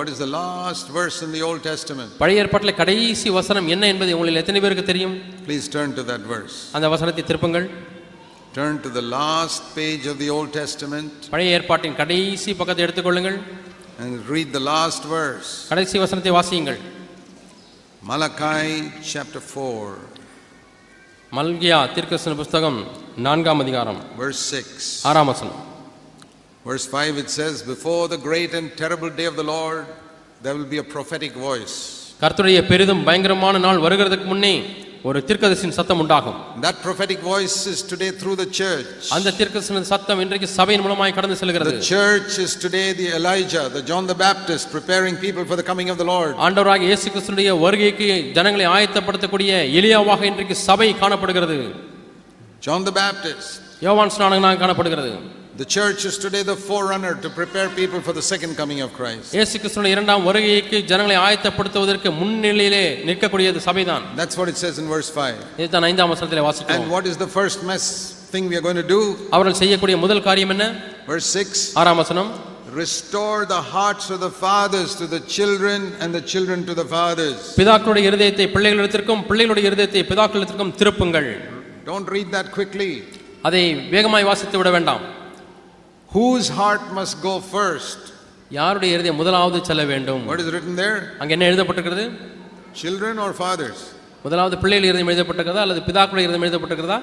what is the last verse in the Old Testament? பழைய ஏற்பாட்டில் கடைசி வசனம் என்ன என்பதை உங்களில் எத்தனை பேருக்கு தெரியும் Please turn to that verse. அந்த வசனத்தை திருப்புங்கள் Turn to the last page of the Old Testament பழைய ஏற்பாட்டின் கடைசி பக்கத்தை எடுத்துக்கொள்ளுங்கள் and read the last verse. கடைசி வசனத்தை வாசியுங்கள் Malachi chapter 4, மல்கியா தீர்க்கதரிசன புஸ்தகம் நான்காம் அதிகாரம் verse 6. ஆறாம் வசனம் Verse 5 it says, Before the great and terrible day of the Lord, there will be a prophetic voice. கர்த்தருடைய பெரிதும் பயங்கரமான நாள் வருகிறதுக்கு முன்னே ஒரு தீர்க்கதரிசின் சத்தம் உண்டாகும் That prophetic voice is today through the church. அந்த தீர்க்கதரிசன சத்தம் இன்றைக்கு சபையின் மூலமாய் கடந்து செல்கிறது The church is today the Elijah, the John the Baptist, preparing people for the coming of the Lord. ஆண்டவராக இயேசு கிறிஸ்துடைய வருகைக்கு ஜனங்களை ஆயத்தப்படுத்தக்கூடிய எளியாவாக இன்றைக்கு சபை காணப்படுகிறது John the Baptist. யோவான் ஸ்நானகனாக காணப்படுகிறது The church is today the forerunner to prepare people for the second coming of Christ. இயேசு கிறிஸ்துடைய இரண்டாம் வருகைக்கு ஜனங்களை ஆயத்தப்படுத்துவதற்கு முன்னிலையிலே நிற்கக்கூடியது சபைதான் That's what it says in verse 5. இதுதான் ஐந்தாம் வசனத்திலே And வாசிக்கிறோம் what is the first mess thing we are going to do? அவர்கள் செய்யக்கூடிய முதல் காரியம் என்ன Verse 6 ஆறாம் வசனம் Restore the hearts of the fathers to the children and the children to the fathers. பிதாக்களுடைய இருதயத்தை பிள்ளைகளிடத்திற்கும் பிள்ளைகளுடைய இருதயத்தை பிதாக்களிடத்திற்கும் திருப்புங்கள் Don't read that quickly. அதை வேகமாய் வாசித்து விட வேண்டாம் Whose heart must go first? யாருடைய இருதயம் முதலாவது செல்ல வேண்டும் What is written there? அங்க என்ன எழுதப்பட்டிருக்கிறது Children or fathers? முதலாவது பிள்ளைகள் இருதயம் எழுதப்பட்டிருக்கிறதா அல்லது பிதாக்களுடைய இருதயம் எழுதப்பட்டிருக்கிறதா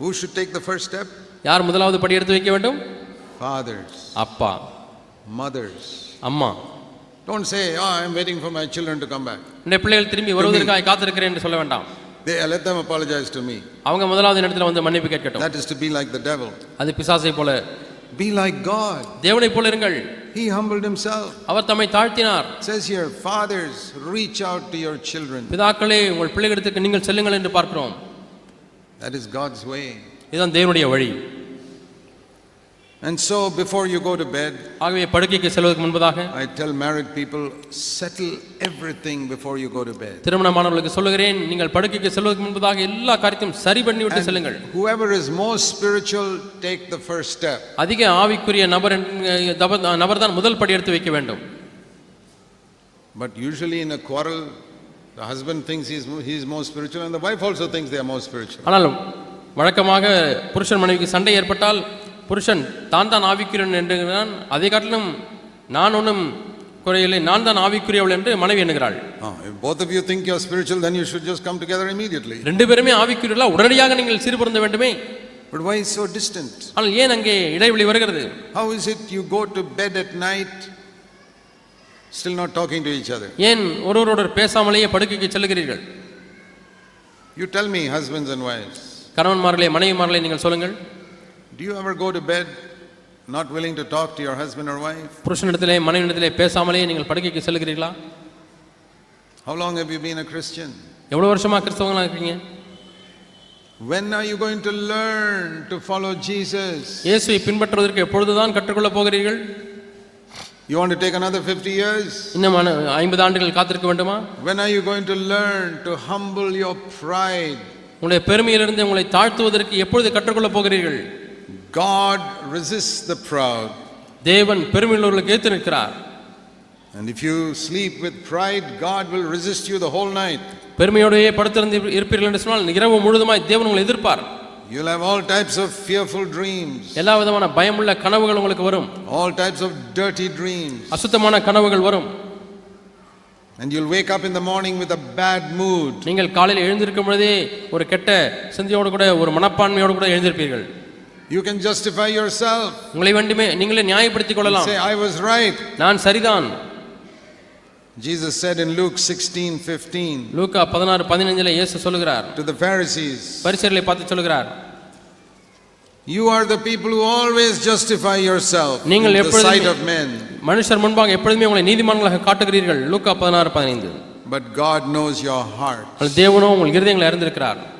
Who should take the first step? யார் முதலாவது படி எடுத்து வைக்க வேண்டும் Fathers, அப்பா mothers. அம்மா Don't say, Oh, I'm waiting for my children to come back. இந்த பிள்ளைகள் திரும்பி வருவதற்காக காத்திருக்கிறேன் என்று சொல்ல வேண்டாம் They, let them apologize to me. அவங்க முதலாவது இடத்துல வந்து மன்னிப்பு கேட்கட்டும் That is to be like the devil. அது பிசாசை போல Be like God. தேவனை போல இருங்கள் He humbled himself. அவர் தம்மை தாழ்த்தினார் It says here, fathers, reach out to your children. பிதாக்களே உங்கள் பிள்ளைகளிடத்துக்கு நீங்கள் செல்லுங்கள் என்று பார்க்கிறோம் That is God's way. இதுதான் தேவனுடைய வழி And so, before you go to bed, ஆகவே படுக்கைக்கு செல்வதற்கு முன்பதாக I tell married people, settle everything before you go to bed. திருமணமானவர்களுக்கு சொல்லுகிறேன் நீங்கள் படுக்கைக்கு செல்வதற்கு முன்பதாக எல்லா காரியத்தையும் சரி பண்ணி விட்டு செல்லுங்கள் Whoever is most spiritual, take the first step. அதிக ஆவிக்குரிய நபர் நபர் தான் முதல் படி எடுத்து வைக்க வேண்டும் But usually in a quarrel, the husband thinks he's, he's more spiritual, and the wife also thinks they are more spiritual. ஆனால் வழக்கமாக புருஷன் மனைவிக்கு சண்டை ஏற்பட்டால் புருஷன் தான் தான் ஆவிக்குரியவன் என்கிறான் அதை காட்டிலும் நான் ஒன்றும் குறையில்லை நான் தான் ஆவிக்குரியவள் என்று மனைவி எண்ணுகிறாள். Ah, both of you think you're spiritual, then you should just come together immediately. ரெண்டு பேருமே ஆவிக்குரியவர்களா? உடனடியாக நீங்கள் சீர்பொருந்த வேண்டுமே. But why so distant? ஆனால் ஏன் அங்கே இடைவெளி வருகிறது? How is it you go to bed at night, still not talking to each other? ஏன் ஒருவரோடு பேசாமலேயே படுக்கைக்கு செல்லுகிறீர்கள்? You tell me, husbands and wives, கணவன்மார்களே மனைவிமார்களே நீங்கள் சொல்லுங்கள். Do you ever go to bed not willing to talk to your husband or wife? புருஷனிடத்திலே மனைவியிடத்திலே பேசாமலேயே நீங்கள் படுக்கைக்கு செல்லுகிறீர்களா How long have you been a Christian? எவ்வளோ வருஷமா கிறிஸ்தவங்களா இருக்கீங்க When are you going to learn to follow Jesus? இயேசுவை பின்பற்றுவதற்கு எப்பொழுதுதான் கற்றுக்கொள்ளப் போகிறீர்கள் You want to take another 50 years? இன்னும் அன- ஐம்பது ஆண்டுகள் காத்திருக்க வேண்டுமா When are you going to learn to humble your pride? உங்களுடைய பெருமையிலிருந்து உங்களை தாழ்த்துவதற்கு எப்பொழுது கற்றுக்கொள்ளப் போகிறீர்கள் God resists the proud. தேவன் பெருமையுள்ளவர்களுக்கு ஏற்று நிற்கிறார் And if you sleep with pride, God will resist you the whole night. பெருமையோடையே படுத்திருந்து இருப்பீர்கள் என்று சொன்னால் இரவு முழுதுமாய் தேவன் உங்களை எதிர்ப்பார் You'll have all types of fearful dreams, எல்லா விதமான பயமுள்ள கனவுகள் உங்களுக்கு வரும் all types of dirty dreams. அசுத்தமான கனவுகள் வரும் And you'll wake up in the morning with a bad mood. நீங்கள் காலையில் எழுந்திருக்கும் பொழுதே ஒரு கெட்ட சிந்தையோடு கூட ஒரு மனப்பான்மையோடு கூட எழுந்திருப்பீர்கள் You can justify yourself. உங்களை வேண்டுமே நீங்களே நியாயப்படுத்திக் கொள்ளலாம். Say, I was right. நான் சரிதான். Jesus said in Luke 16 15 லூக்கா பதினாறு பதினைஞ்சில் இயேசு சொல்லுகிறார். to the Pharisees, பரிசர்களை பார்த்து சொல்லுகிறார். You are the people who always justify yourself நீங்கள் எப்பொழுதுமே- மனுஷர் முன்பாக எப்பொழுதுமே உங்களை நீதிமான்களாக காட்டுகிறீர்கள். லூக்கா பதினாறு பதினைந்து. But God knows your heart. தேவனோ உங்கள் இருதயங்களை அறிந்திருக்கிறார்.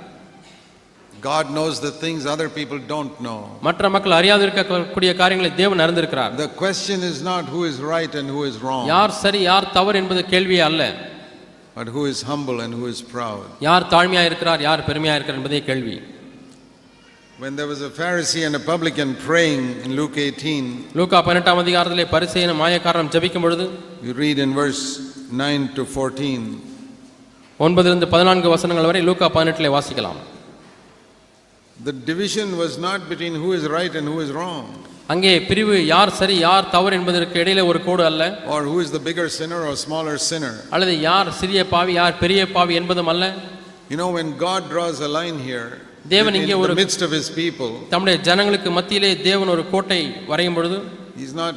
God knows the things other people don't know. மற்ற மக்கள் அறியாது இருக்கக்கூடிய காரியங்களை தேவன் அறிந்திருக்கிறார் The question is not who is right and who is wrong, யார் சரி யார் தவறு என்பது கேள்வியே அல்ல but who is humble and who is proud. யார் தாழ்மையா இருக்கிறார் யார் பெருமையா இருக்கிறார் என்பதே கேள்வி when there was a Pharisee and a publican praying in Luke 18, லூக்கா பதினெட்டாம் அதிகாரத்திலே பரிசேயன மாயக்காரன் ஜெபிக்கும் பொழுது you read in verse 9 to 14. ஒன்பதிலிருந்து பதினான்கு வசனங்கள் வரை லூக்கா பதினெட்டிலே வாசிக்கலாம் The division was not between who is right and who is wrong, அங்கே பிரிவு யார் சரி யார் தவறு என்பதற்கு இடையிலே ஒரு கோடு அல்ல or who is the bigger sinner or smaller sinner. அல்லது யார் சிறிய பாவி யார் பெரிய பாவி என்பதும் அல்ல You know, when God draws a line here, தேவன் in இங்கே the ஒரு- midst of his people, தம்முடைய ஜனங்களுக்கு மத்தியிலே தேவன் ஒரு கோட்டை வரையும் பொழுது he's not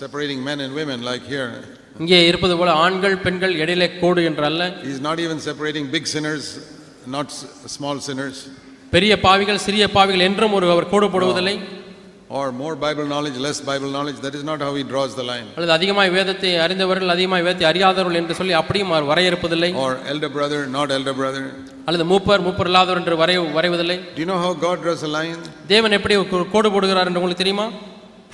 separating men and women like here. இங்கே இருப்பது போல ஆண்கள் பெண்கள் இடையிலே கோடு என்று அல்ல He's not even separating big sinners, not s- small sinners, பெரிய பாவிகள் சிறிய பாவிகள் என்றும் ஒரு அவர் கோடு போடுவதில்லை or more Bible knowledge, less Bible knowledge. That is not how he draws the line. அல்லது அதிகமாய் வேதத்தை அறிந்தவர்கள் அதிகமாய் வேதத்தை அறியாதவர்கள் என்று சொல்லி அப்படியும் அவர் வரையறுப்பதில்லை Or elder brother, not elder brother. அல்லது மூப்பர் மூப்பர் இல்லாதவர் என்று வரை வரைவதில்லை Do you know how God draws a line? தேவன் எப்படி கோடு போடுகிறார் என்று உங்களுக்கு தெரியுமா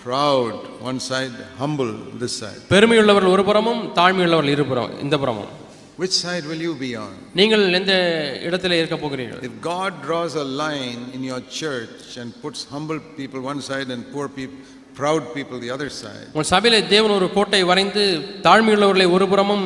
Proud, one side, humble, this side. பெருமையுள்ளவர்கள் ஒரு புறமும் தாழ்மையுள்ளவர்கள் இருபுறம் இந்த புறமும் Which side will you be on? நீங்கள் எந்த இடத்துல இருக்க போகிறீர்கள் If God draws a line in your church and puts humble people one side and poor people, proud people the other side, உங்கள் சபையிலே தேவன் ஒரு கோட்டை வரைந்து தாழ்மையுள்ளவர்களை ஒரு புறமும்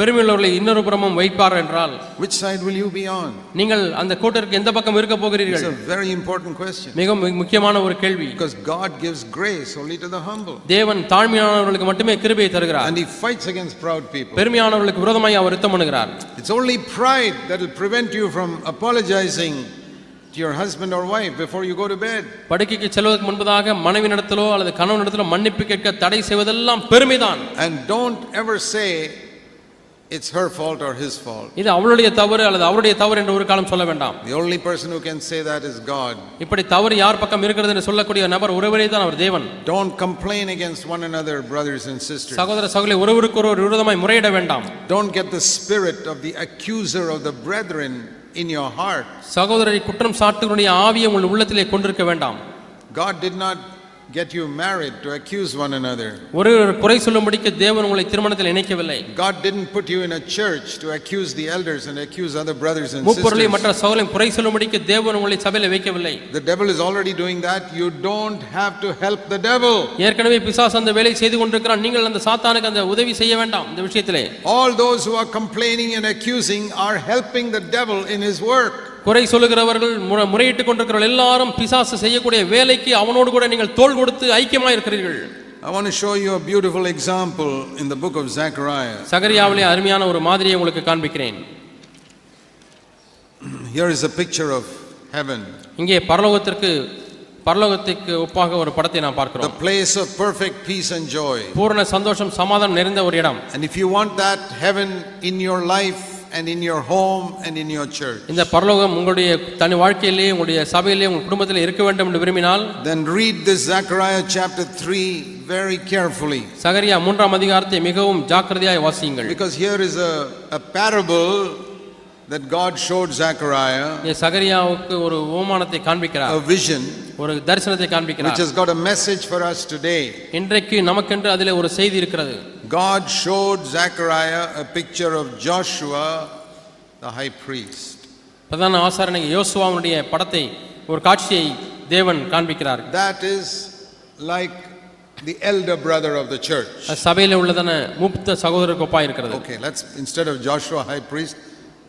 பெருமையுள்ளவர்களை இன்னொரு புறமும் வைப்பார் என்றால் which side will you be on? நீங்கள் அந்த கோட்டிற்கு எந்த பக்கம் இருக்க It's போகிறீர்கள் a very important question. மிகவும் முக்கியமான ஒரு கேள்வி Because God gives grace only to the humble. தேவன் தாழ்மையானவர்களுக்கு மட்டுமே கிருபையை தருகிறார் And He fights against proud people. பெருமையானவர்களுக்கு விரோதமாய் அவர் யுத்தம் பண்ணுகிறார் It's only pride that will prevent you from apologizing to your husband or wife before you go to bed. படுக்கைக்கு செல்வதற்கு முன்பதாக மனைவி நடத்தலோ அல்லது கணவன் நடத்தலோ மன்னிப்பு கேட்க தடை செய்வதெல்லாம் பெருமைதான் And don't ever say it's her fault or his fault. இது அவளுடைய தவறு அல்லது அவருடைய தவறு என்று ஒரு காலம் சொல்ல வேண்டாம் The only person who can say that is God. இப்படி தவறு யார் பக்கம் இருக்கிறது என்று சொல்லக்கூடிய நபர் ஒருவரே தான் அவர் தேவன் Don't complain against one another, brothers and sisters. சகோதர சகோதரி ஒருவருக்கு ஒருவர் விரோதமாய் முறையிட வேண்டாம் Don't get the spirit of the accuser of the brethren in your heart. சகோதரரை குற்றம் சாட்டுகளுடைய ஆவியை உங்கள் உள்ளத்திலே கொண்டிருக்க வேண்டாம் God did not get you married to accuse one another. ஒரு குறை சொல்லும்படிக்கு தேவன் உங்களை திருமணத்தில் இணைக்கவில்லை God didn't put you in a church to accuse the elders and accuse other brothers and முப்பொருளை sisters. மற்ற சகோதரன் குறை சொல்லும்படிக்கு தேவன் உங்களை சபையில வைக்கவில்லை The devil is already doing that. You don't have to help the devil. ஏற்கனவே பிசாசு அந்த வேலை செய்து கொண்டிருக்கிறான் நீங்கள் அந்த சாத்தானுக்கு அந்த உதவி செய்ய வேண்டாம் இந்த விஷயத்திலே All those who are complaining and accusing are helping the devil in his work. குறை சொல்லுகிறவர்கள் முற- முறையிட்டுக் கொண்டிருக்கிறவர்கள் எல்லாரும் பிசாசு செய்யக்கூடிய வேலைக்கு அவனோடு கூட நீங்கள் தோள் கொடுத்து ஐக்கியமாக இருக்கிறீர்கள் I want to show you a beautiful example in the book of Zechariah. சகரியாவிலே அருமையான ஒரு மாதிரியை உங்களுக்கு காண்பிக்கிறேன். Here is a picture of heaven, இங்கே பரலோகத்திற்கு பரலோகத்திற்கு ஒப்பாக ஒரு படத்தை நாம் the பார்க்கிறோம் place of perfect peace and joy. பூரண சந்தோஷம் சமாதானம் நிறைந்த ஒரு இடம். And if you want that heaven in your life and in your home and in your church, இந்த பரலோகம் உங்களுடைய தனி வாழ்க்கையிலே உங்களுடைய சபையிலே உங்கள் குடும்பத்தில் இருக்க வேண்டும் என்று விரும்பினால் then read this Zechariah chapter 3 very carefully. சகரியா மூன்றாம் அதிகாரத்தை மிகவும் ஜாக்கிரதையாய் வாசியுங்கள் Because here is a, a parable that God showed Zechariah, இங்கே சகரியாவுக்கு ஒரு ஓமானத்தை காண்பிக்கிறார் a vision ஒரு தரிசனத்தை which காண்பிக்கிறார் has got a message for us today. இன்றைக்கு நமக்கென்று அதிலே ஒரு செய்தி இருக்கிறது God showed Zechariah a picture of Joshua, the high priest. பிரதான ஆசாரனை யோசுவாவுடைய படத்தை ஒரு காட்சியை தேவன் காண்பிக்கிறார் That is like the elder brother of the church. அது சபையில உள்ளதான மூத்த சகோதரருக்கு ஒப்பா இருக்கிறது Okay, let's instead of Joshua high priest,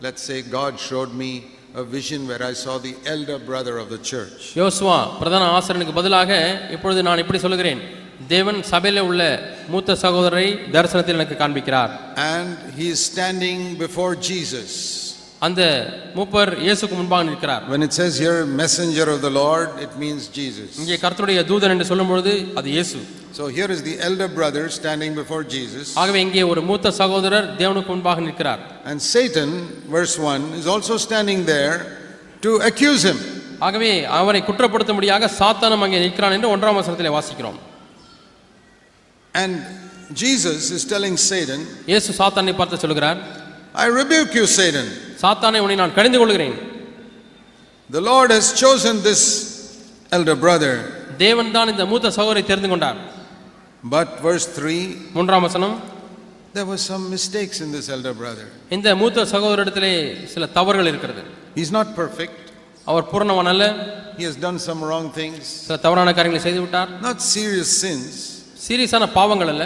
let's say God showed me a vision where I saw the elder brother of the church. யோசுவா பிரதான ஆசாரனுக்கு பதிலாக இப்பொழுது நான் இப்படி சொல்லுகிறேன் தேவன் சபையில உள்ள மூத்த சகோதரரை தரிசனத்தில் எனக்கு காண்பிக்கிறார் And he is standing before Jesus. அந்த மூப்பர் இயேசுக்கு முன்பாக நிற்கிறார் When it says here messenger of the Lord, it means Jesus. இங்கே கர்த்தருடைய தூதன் என்று சொல்லும் பொழுது அது இயேசு So here is the elder brother standing before Jesus. ஆகவே இங்கே ஒரு மூத்த சகோதரர் தேவனுக்கு முன்பாக நிற்கிறார் And Satan, verse 1, is also standing there to accuse him. ஆகவே அவரை குற்றப்படுத்தும்படியாக சாத்தானம் அங்கே நிற்கிறான் என்று ஒன்றாம் வசனத்திலே வாசிக்கிறோம் And Jesus is telling Satan, இயேசு சாத்தானை பார்த்து சொல்கிறார் I rebuke you, Satan. சாத்தானை உன்னை நான் கடிந்து கொள்கிறேன் The Lord has chosen this elder brother. தேவன் தான் இந்த மூத்த சகோதரை தெரிந்து கொண்டார் But verse 3, மூன்றாம் வசனம் there were some mistakes in this elder brother. இந்த மூத்த சகோதரிடத்திலே சில தவறுகள் இருக்கிறது He's not perfect. அவர் பூரணவான் அல்ல He has done some wrong things, சில தவறான காரியங்களை செய்து விட்டார் not serious sins. சீரியஸான பாவங்கள் அல்ல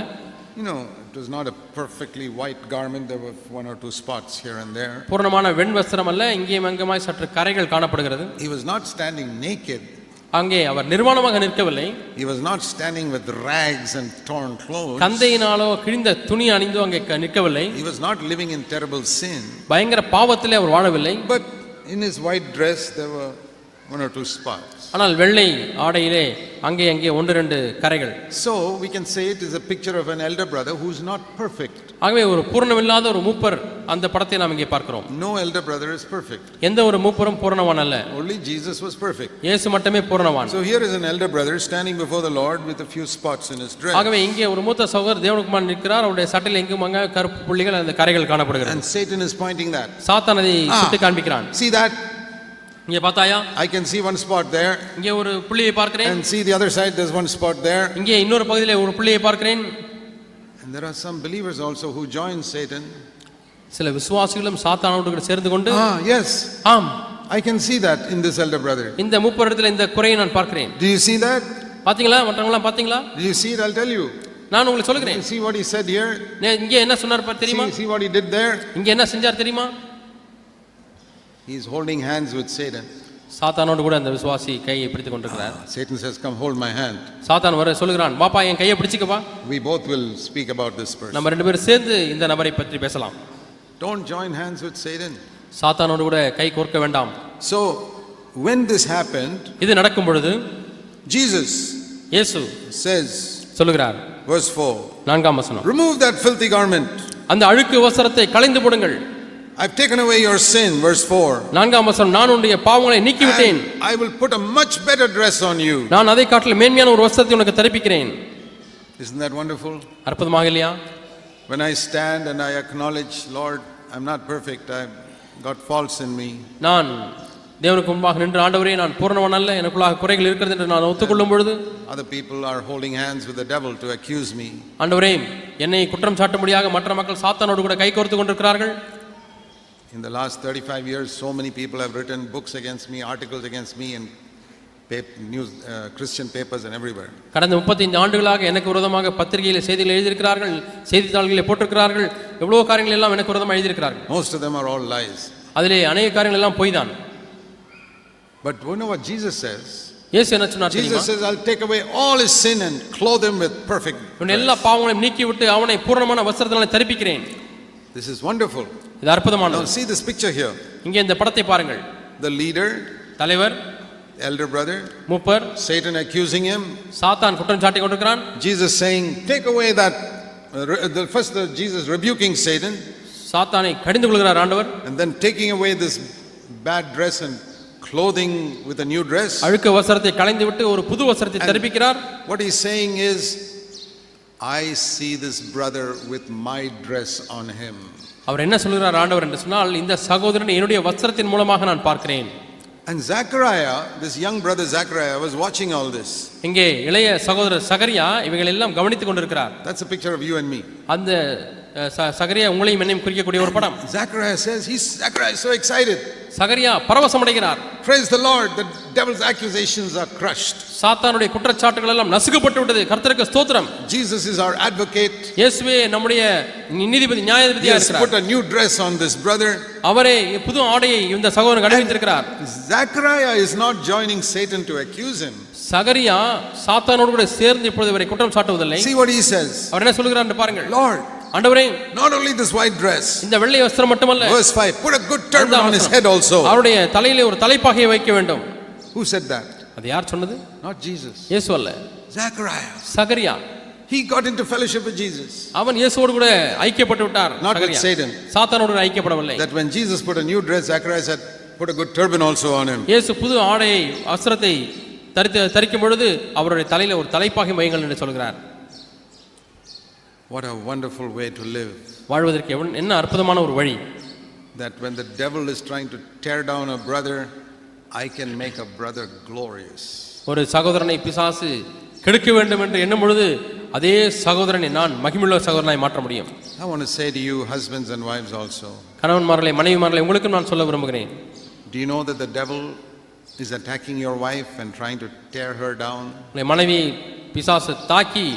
You know, it was not a perfectly white garment, there were one or two spots here and there. பூரணமான வெண் வஸ்திரம் அல்ல இங்கேயும் அங்கமாய் சற்று கரைகள் காணப்படுகிறது He was not standing naked, அங்கே அவர் நிர்வாணமாக நிற்கவில்லை he was not standing with rags and torn clothes. கந்தையினாலோ கிழிந்த துணி அணிந்தோ அங்கே க- நிற்கவில்லை He was not living in terrible sin. பயங்கர பாவத்திலே அவர் வாழவில்லை But in his white dress, there were one or two spots. ஆனால் வெள்ளை ஆடையிலே அங்கே அங்கே ஒன்று ரெண்டு கரைகள் So we can say it is a picture of an elder brother who's not perfect. ஆகவே ஒரு பூரணமில்லாத ஒரு மூப்பர் அந்த படத்தை நாம் இங்கே பார்க்கிறோம் No elder brother is perfect. எந்த ஒரு மூப்பரும் பூரணவான் அல்ல Only Jesus was perfect. இயேசு மட்டுமே பூரணவான் So here is an elder brother standing before the Lord with a few spots in his dress. ஆகவே இங்கே ஒரு மூத்த சகோதரர் தேவனுக்குமார் நிற்கிறார் அவருடைய சட்டையில் எங்கும் அங்க கருப்பு புள்ளிகள் அந்த கரைகள் காணப்படுகிறது And Satan is pointing that. சாத்தான் அதை. சுட்டி காண்பிக்கிறான் See that? இங்கே பார்த்தாயா I can see one spot there. இங்கே ஒரு புள்ளியை பார்க்கிறேன் And see the other side, there's one spot there. இங்கே இன்னொரு பகுதியிலே ஒரு புள்ளியை பார்க்கிறேன் And there are some believers also who join Satan. சில விசுவாசிகளும் சாத்தானோடு கூட சேர்ந்து கொண்டு Ah, yes. ஆம் I can see that in this elder brother. இந்த மூப்பரிடத்தில் இந்த குறையை நான் பார்க்கிறேன் Do you see that? பாத்தீங்களா மற்றவங்களாம் பாத்தீங்களா Do you see it? I'll tell you. நான் உங்களுக்கு see what he said here? நே- இங்கே என்ன சொன்னார் பார் தெரியுமா see what he did there? இங்கே என்ன செஞ்சார் தெரியுமா He's holding hands with Satan. சாத்தானோடு கூட அந்த விசுவாசி கையை பிடித்துக் கொண்டிருக்கிறார் Satan says, Come hold my hand. சாத்தான் வர சொல்லுகிறான் வாப்பா என் கையை பிடிச்சுக்கப்பா We both will speak about this person. நம்ம ரெண்டு பேரும் சேர்ந்து இந்த நபரை பற்றி பேசலாம் Don't join hands with Satan. சாத்தானோடு கூட கை கோர்க்க வேண்டாம் So, when this happened, இது நடக்கும் பொழுது Jesus இயேசு says, சொல்லுகிறார் verse 4, நான்காம் வசனம் Remove that filthy garment. அந்த அழுக்கு வஸ்திரத்தை களைந்து போடுங்கள் I've taken away your sin, verse 4. நான்காம் வசனம் நான் உன்னுடைய பாவங்களை நீக்கிவிட்டேன் And I will put a much better dress on you. நான் அதை காட்டிலும் மேன்மையான ஒரு வஸ்திரத்தை உனக்கு தரிப்பிக்கிறேன் Isn't that wonderful? அற்புதமாக இல்லையா When I stand and I acknowledge, Lord, I'm not perfect, I've got faults in me. நான் தேவனுக்கு முன்பாக நின்று ஆண்டவரே நான் பூரணவன் அல்ல எனக்குள்ளாக குறைகள் இருக்கிறது என்று நான் ஒத்துக்கொள்ளும் பொழுது Other people are holding hands with the devil to accuse me. ஆண்டவரே என்னை குற்றம் சாட்டும்படியாக மற்ற மக்கள் சாத்தானோடு கூட கை கோர்த்து கொண்டிருக்கிறார்கள் In the last 35 years, so many people have written books against me, articles against me in pap- news, uh, Christian papers and everywhere. கடந்த முப்பத்தைந்து ஆண்டுகளாக எனக்கு விரோதமாக பத்திரிகையில் செய்திகள் எழுதியிருக்கிறார்கள் செய்தித்தாள்களில் போட்டிருக்கிறார்கள் எவ்வளவோ காரியங்கள் எல்லாம் எனக்கு விரோதமாக எழுதியிருக்கிறார்கள் Most of them are all lies. அதிலே அநேக காரியங்கள் எல்லாம் பொய் தான் But you know what Jesus says? இயேசு என்ன சொன்னார் தெரியுமா Jesus says, I'll take away all his sin and clothe him with perfect. இவன் எல்லா பாவங்களையும் நீக்கிவிட்டு அவனை பூரணமான வஸ்திரத்தினால தரிப்பிக்கிறேன் This is wonderful. இது அற்புதமானது Now see this picture here. இங்கே இந்த படத்தை பாருங்கள் The leader, தலைவர் elder brother, மூப்பர் Satan accusing him, சாத்தான் குற்றம் சாட்டி கொண்டிருக்கிறான் Jesus saying, Take away that. uh, re- the first, the Jesus rebuking Satan, சாத்தானை கடிந்து கொள்கிறார் ஆண்டவர் and then taking away this bad dress and clothing with a new dress. அழுக்கு வஸ்திரத்தை களைந்து விட்டு ஒரு புது வஸ்திரத்தை தரிப்பிக்கிறார் What he's saying is, I see this brother with my dress on him. அவர் என்ன சொல்கிறார் ஆண்டவர் என்று சொன்னால் இந்த சகோதரன் என்னுடைய வஸ்திரத்தின் மூலமாக நான் பார்க்கிறேன் And Zachariah, this young brother Zachariah, was watching all this. இங்கே இளைய சகோதரர் சகரியா இவைகள் எல்லாம் கவனித்துக் கொண்டிருக்கிறார் That's a picture of you and me. அந்த ச- சகரியா உங்களையும் என்னையும் குறிக்கக்கூடிய ஒரு படம் Zachariah says, he's Zachariah is so excited. சகரியா பரவசம் அடைகிறார் Praise the Lord, the devil's accusations are crushed. சாத்தானுடைய குற்றச்சாட்டுகள் எல்லாம் நசுக்கப்பட்டு விட்டது கர்த்தருக்கு ஸ்தோத்திரம் Jesus is our advocate. இயேசுவே நம்முடைய நீதிபதி நியாயாதிபதியா இருக்கிறார் put a new dress on this brother. அவரே புது ஆடையை இந்த சகோதரன் அணிவித்திருக்கிறார் Zachariah is not joining Satan to accuse him. சகரியா சாத்தானோடு கூட சேர்ந்து இப்பொழுது இவரை குற்றம் சாட்டுவதில்லை See what he says. அவர் என்ன சொல்கிறார் பாருங்கள் Lord, ஆண்டவரே not only this white dress, இந்த வெள்ளை வஸ்திரம் மட்டுமல்ல verse 5, put a good turban on his head also. அவருடைய தலையிலே ஒரு தலைப்பாகையை வைக்க வேண்டும் Who said that? அது யார் சொன்னது Not Jesus. இயேசு அல்ல Zachariah. Zechariah He got into fellowship with Jesus. அவன் இயேசுவோடு கூட ஐக்கியப்பட்டு விட்டார் Not with. Satan. சாத்தானோடு ஐக்கியப்படவில்லை That when Jesus put a new dress, Zachariah said, put a good turban also on him. இயேசு புது ஆடையை வஸ்திரத்தை தரித்து தரிக்கும் பொழுது அவருடைய தலையில ஒரு தலைப்பாகை வையுங்கள் என்று சொல்கிறார் What a wonderful way to live. வாழ்வதற்கு எவ்வளவு- என்ன அற்புதமான ஒரு வழி That when the devil is trying to tear down a brother, I can make a brother glorious. ஒரு சகோதரனை பிசாசு கெடுக்க வேண்டும் என்று எண்ணும் பொழுது அதே சகோதரனை நான் மகிமுள்ள சகோதரனாய் மாற்ற முடியும் I want to say to you, husbands and wives also, கணவன்மார்களை மனைவிமார்களை உங்களுக்கும் நான் சொல்ல விரும்புகிறேன் do you know that the devil is attacking your wife and trying to tear her down? உங்களுடைய மனைவி பிசாசு தாக்கி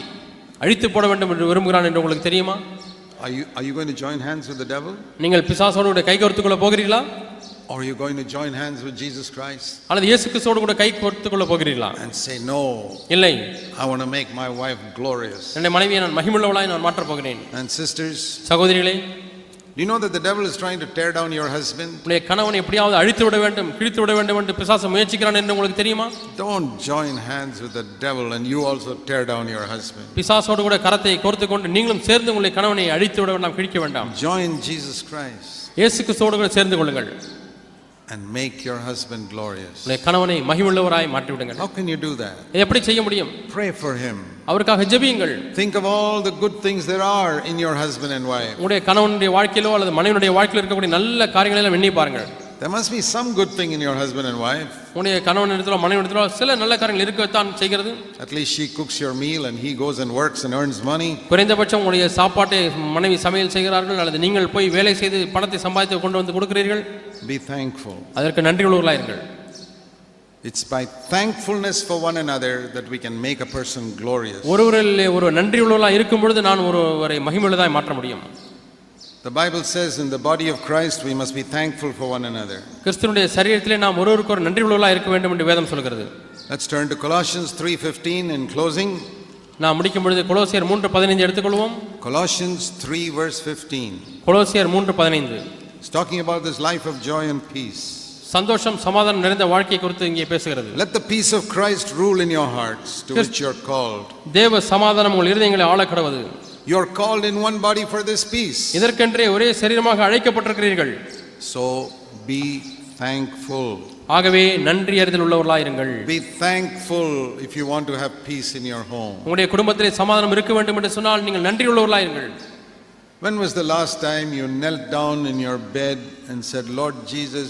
அழித்து போட வேண்டும் என்று விரும்புகிறான் என்று உங்களுக்கு தெரியுமா? Are you, are you going to join hands with the devil? நீங்கள் பிசாசோடு கை கோர்த்துக் கொள்ள போகிறீர்களா? Or are you going to join hands with Jesus Christ? அல்லது இயேசு கிறிஸ்துவோடு கூட கை கோர்த்துக் கொள்ள போகிறீர்களா? And say, No, இல்லை. I want to make my wife glorious? என்னுடைய மனைவியை நான் மகிமுள்ளவளாய் நான் மாற்றப் போகிறேன். And sisters, சகோதரிகளே you know that the devil is trying to tear down your husband? உங்களுடைய கணவனை எப்படியாவது அழித்து விட வேண்டும் கிழித்து விட வேண்டும் என்று பிசாசு முயற்சிக்கிறான் என்று உங்களுக்கு தெரியுமா Don't join hands with the devil and you also tear down your husband. பிசாசோடு கூட கரத்தை கோர்த்து கொண்டு நீங்களும் சேர்ந்து உங்களுடைய கணவனை அழித்து விட வேண்டாம் கிழிக்க வேண்டாம் Join Jesus Christ இயேசு கிறிஸ்துவோடு கூட சேர்ந்து கொள்ளுங்கள் and make your husband glorious. உங்களுடைய கணவனை மகிமுள்ளவராய் மாற்றி விடுங்கள் How can you do that? இதை எப்படி செய்ய முடியும் Pray for him. அவருக்காக ஜெபியுங்கள் Think of all the good things there are in your husband and wife. உங்களுடைய கணவனுடைய வாழ்க்கையிலோ அல்லது மனைவனுடைய வாழ்க்கையில இருக்கக்கூடிய நல்ல காரியங்களை எல்லாம் எண்ணி பாருங்கள் There must be some good thing in your husband and wife. உங்களுடைய கணவன் இடத்திலோ மனைவி இடத்திலோ சில நல்ல காரியங்கள் இருக்கத்தான் செய்கிறது At least she cooks your meal and he goes and works and earns money. குறைந்தபட்சம் உங்களுடைய சாப்பாட்டை மனைவி சமையல் செய்கிறார்கள் அல்லது நீங்கள் போய் வேலை செய்து பணத்தை சம்பாதித்து கொண்டு வந்து கொடுக்கிறீர்கள் Be thankful. அதற்கு நன்றி உள்ளவர்களாயிருங்கள் It's by thankfulness for one another that we can make a person glorious. ஒருவரில் ஒரு நன்றி உள்ளவர்களாக இருக்கும் பொழுது நான் ஒருவரை மகிமுள்ளதாய் மாற்ற முடியும் The Bible says in the body of Christ we must be thankful for one another. கிறிஸ்துவனுடைய சரீரத்திலே நாம் ஒருவருக்கு ஒரு நன்றி உள்ளவர்களாக இருக்க வேண்டும் என்று வேதம் சொல்கிறது Let's turn to Colossians 3:15 in closing. நாம் முடிக்கும் பொழுது கொலோசியர் மூன்று பதினைந்து எடுத்துக்கொள்வோம் Colossians 3 verse 15. கொலோசியர் மூன்று பதினைந்து It's talking about this life of joy and peace. சந்தோஷம் சமாதானம் நிறைந்த வாழ்க்கை குறித்து இங்கே பேசுகிறது Let the peace of Christ rule in your hearts to Yes. which you're called. தேவ சமாதானம் உங்கள் இருதயங்களை ஆள கடவது You're called in one body for this peace. இதற்கென்றே ஒரே சரீரமாக அழைக்கப்பட்டிருக்கிறீர்கள் So be thankful. ஆகவே நன்றி அறிதல் உள்ளவர்களாயிருங்கள் Be thankful if you want to have peace in your home. உங்களுடைய குடும்பத்திலே சமாதானம் இருக்க வேண்டும் என்று சொன்னால் நீங்கள் நன்றி உள்ளவர்களாயிருங்கள் When was the last time you knelt down in your bed and said, Lord Jesus,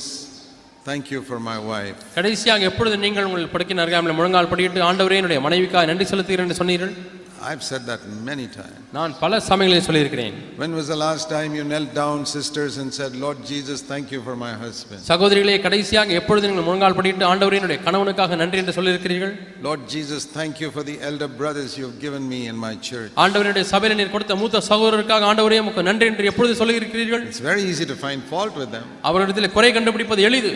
thank you for my wife? கடைசியாக எப்பொழுது நீங்கள் உங்கள் படுக்கின் அருகாமல் முழங்கால் படியிட்டு ஆண்டவரே என்னுடைய மனைவிக்காக நன்றி செலுத்துகிறேன் என்று சொன்னீர்கள் I've said that many times. நான் பல சமயங்களில் சொல்லியிருக்கிறேன் When was the last time you knelt down, sisters, and said, Lord Jesus, thank you for my husband? சகோதரிகளே கடைசியாக எப்பொழுது நீங்கள் முழங்கால் படியிட்டு ஆண்டவரே என்னுடைய கணவனுக்காக நன்றி என்று சொல்லியிருக்கிறீர்கள் Lord Jesus, thank you for the elder brothers you've given me in my church. ஆண்டவருடைய சபையில் நீர் கொடுத்த மூத்த சகோதரருக்காக ஆண்டவரே உமக்கு நன்றி என்று எப்பொழுது சொல்லியிருக்கிறீர்கள் It's very easy to find fault with them. அவரிடத்தில் குறை கண்டுபிடிப்பது எளிது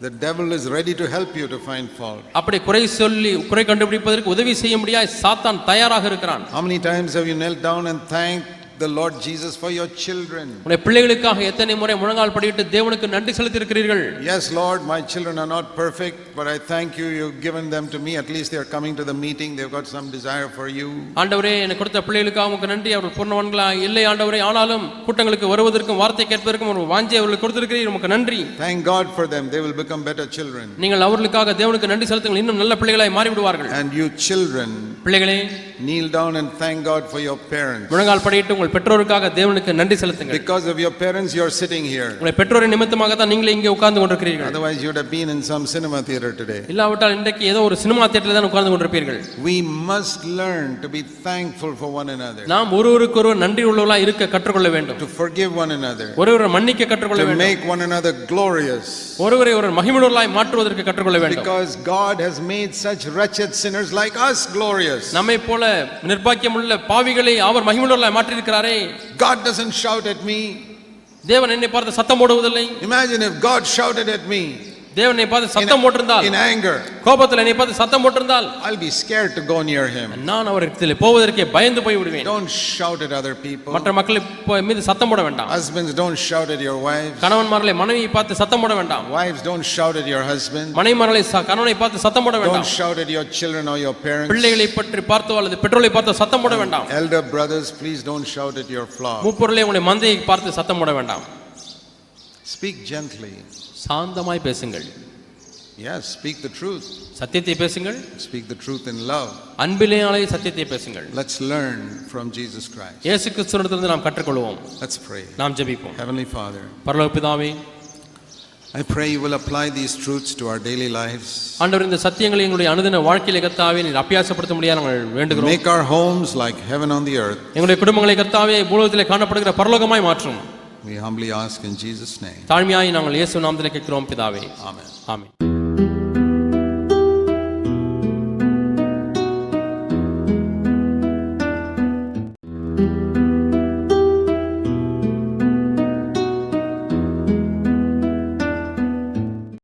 The devil is ready to help you to find fault. அப்படி குறை சொல்லி குறை கண்டுபிடிப்பதற்கு உதவி செய்ய முடியாது சாத்தான் தயாராக இருக்கிறான் How many times have you knelt down and thanked the Lord Jesus for your children? உடைய பிள்ளைகளுக்காக எத்தனை முறை முழங்கால் படியிட்டு தேவனுக்கு நன்றி செலுத்தியிருக்கிறீர்கள் Yes, Lord, my children are not perfect, but I thank you. You've given them to me. At least they're coming to the meeting. They've got some desire for you. ஆண்டவரே எனக்கு கொடுத்த பிள்ளைகளுக்காக உமக்கு நன்றி அவர்கள் பூர்ணவான்களா இல்லை ஆண்டவரே ஆனாலும் கூட்டங்களுக்கு வருவதற்கும் வார்த்தை கேட்பதற்கும் ஒரு வாஞ்சி அவர்களுக்கு கொடுத்திருக்கிறீர் உமக்கு நன்றி Thank God for them. They will become better children. நீங்கள் அவர்களுக்காக தேவனுக்கு நன்றி செலுத்துங்கள் இன்னும் நல்ல பிள்ளைகளாய் மாறிவிடுவார்கள் And you children, பிள்ளைகளே kneel down and thank God for your parents. முழங்கால் படியிட்டு உங்கள் பெற்றோருக்காக தேவனுக்கு நன்றி செலுத்துங்கள் Because of your parents, you're sitting here. உங்களை பெற்றோரின் நிமித்தமாக தான் நீங்களே இங்கே உட்கார்ந்து கொண்டிருக்கிறீர்கள் Otherwise, you'd have been in some cinema theater today. இல்லாவிட்டால் இன்றைக்கு ஏதோ ஒரு சினிமா தியேட்டரில் தான் உட்கார்ந்து கொண்டிருப்பீர்கள் We must learn to be thankful for one another, நாம் ஒருவருக்கொருவர் நன்றி உள்ளவர்களாக இருக்க கற்றுக்கொள்ள வேண்டும் to forgive one another, ஒருவரை மன்னிக்க கற்றுக்கொள்ள to வேண்டும் make one another glorious. ஒருவரை ஒரு மகிமுள்ளவர்களாய் மாற்றுவதற்கு கற்றுக்கொள்ள வேண்டும் Because God has made such wretched sinners like us glorious. நம்மை போல நிர்பாக்கியமுள்ள பாவிகளை அவர் மகிமுள்ளவர்களாய் மாற்றியிருக்கிறாரே. God doesn't shout at me. தேவன் என்னை பார்த்து சத்தம் போடுவதில்லை. Imagine if God shouted at me. தேவன் என்னை பார்த்து சத்தம் போட்டிருந்தால் in anger. கோபத்தில் என்னை பார்த்து சத்தம் போட்டிருந்தால் I'll be scared to go near him. நான் அவரிடத்தில் போவதற்கே பயந்து போய் விடுவேன் Don't shout at other people. மற்ற மக்களை மீது சத்தம் போட வேண்டாம் Husbands, don't shout at your wives. கணவன்மார்களை மனைவியை பார்த்து சத்தம் போட வேண்டாம் Wives, don't shout at your husband. மனைவிமார்களை கணவனை பார்த்து சத்தம் போட Don't வேண்டாம் shout at your children or your parents. பிள்ளைகளை பற்றி பார்த்தோ அல்லது பெற்றோரை பார்த்தோ சத்தம் போட வேண்டாம் Elder brothers, please don't shout at your flock. மூப்பொருளை உங்களுடைய மந்தையை பார்த்து சத்தம் போட வேண்டாம் Speak gently. சாந்தமாய் பேசுங்கள் Yes, speak the truth. சத்தியத்தை பேசுங்கள் Speak the truth in love. அன்பிலேயாலே சத்தியத்தை பேசுங்கள் Let's learn from Jesus Christ. இயேசு கிறிஸ்துவிடத்திலிருந்து நாம் கற்றுக்கொள்வோம் Let's pray. நாம் ஜெபிப்போம் Heavenly Father, பரலோக பிதாவே I pray you will apply these truths to our daily lives. ஆண்டவர் இந்த சத்தியங்களை எங்களுடைய அனுதின வாழ்க்கையில கர்த்தாவே நீர் அபியாசப்படுத்த முடியாது நாங்கள் வேண்டுகிறோம் Make our homes like heaven on the earth. எங்களுடைய குடும்பங்களை கர்த்தாவே பூலோகத்திலே காணப்படுகிற பரலோகமாய் மாற்றும் We humbly ask in Jesus' name. தாழ்மையாய் நாங்கள் இயேசு நாமத்திலே கேட்கிறோம் பிதாவே Amen. ஆமென்